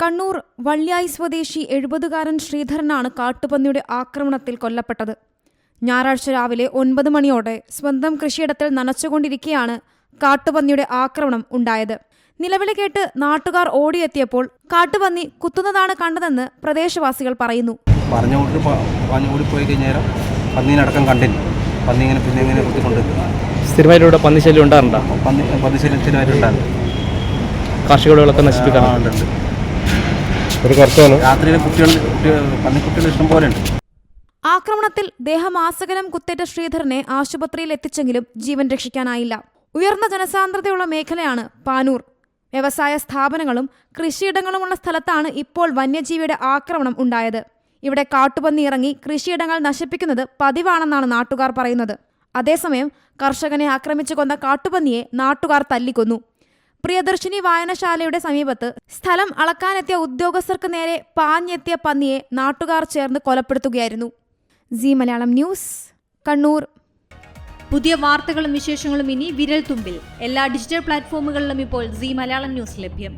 കണ്ണൂർ വള്ളിയായി സ്വദേശി എഴുപതുകാരൻ ശ്രീധരനാണ് കാട്ടുപന്നിയുടെ ആക്രമണത്തിൽ കൊല്ലപ്പെട്ടത്. ഞായറാഴ്ച രാവിലെ ഒൻപത് മണിയോടെ സ്വന്തം കൃഷിയിടത്തിൽ നനച്ചുകൊണ്ടിരിക്കെയാണ് കാട്ടുപന്നിയുടെ ആക്രമണം ഉണ്ടായത്. നിലവിളി കേട്ട് നാട്ടുകാർ ഓടിയെത്തിയപ്പോൾ കാട്ടുപന്നി കുത്തുന്നതാണ് കണ്ടതെന്ന് പ്രദേശവാസികൾ പറയുന്നു. പറഞ്ഞു കൊടുത്ത് പറഞ്ഞു പോയി കഴിഞ്ഞാൽ പന്നീനടക്കം കണ്ടില്ല. പന്നി ഇങ്ങനെ പിന്നെ ഇങ്ങനെ കുത്തിക്കൊണ്ട് സ്ഥിരമായിട്ട് ഇവിടെ പന്നിശല്യം ഉണ്ടാറുണ്ടോ? പന്നി പന്നിശല്യത്തിനായിട്ടുണ്ടായിരുന്നു കാർഷിക വിളകളൊക്കെ നശിപ്പിക്കാറുണ്ട് ഒരു കർഷകന് രാത്രിയിലെ കുട്ടികൾ കുട്ടികൾ പന്നിക്കുട്ടികൾ ഇഷ്ടം പോലെ ഉണ്ട് ആക്രമണത്തിൽ ദേഹമാസകലം കുത്തേറ്റ ശ്രീധരനെ ആശുപത്രിയിൽ എത്തിച്ചെങ്കിലും ജീവൻ രക്ഷിക്കാനായില്ല. ഉയർന്ന ജനസാന്ദ്രതയുള്ള മേഖലയാണ് പാനൂർ. വ്യവസായ സ്ഥാപനങ്ങളും കൃഷിയിടങ്ങളുമുള്ള സ്ഥലത്താണ് ഇപ്പോൾ വന്യജീവിയുടെ ആക്രമണം ഉണ്ടായത്. ഇവിടെ കാട്ടുപന്നി ഇറങ്ങി കൃഷിയിടങ്ങൾ നശിപ്പിക്കുന്നത് പതിവാണെന്നാണ് നാട്ടുകാർ പറയുന്നത്. അതേസമയം കർഷകനെ ആക്രമിച്ചു കൊന്ന കാട്ടുപന്നിയെ നാട്ടുകാർ തല്ലിക്കൊന്നു. പ്രിയദർശിനി വായനശാലയുടെ സമീപത്ത് സ്ഥലം അളക്കാനെത്തിയ ഉദ്യോഗസ്ഥർക്ക് നേരെ പാഞ്ഞെത്തിയ പന്നിയെ നാട്ടുകാർ ചേർന്ന് കൊലപ്പെടുത്തുകയായിരുന്നു. C Malayalam news Kannur. പുതിയ വാർത്തകളും വിശേഷങ്ങളും ഇനി വിരൽ തുമ്പിൽ എല്ലാ ഡിജിറ്റൽ പ്ലാറ്റ്ഫോമുകളിലും ഇപ്പോൾ സി മലയാളം ന്യൂസ് ലഭ്യം.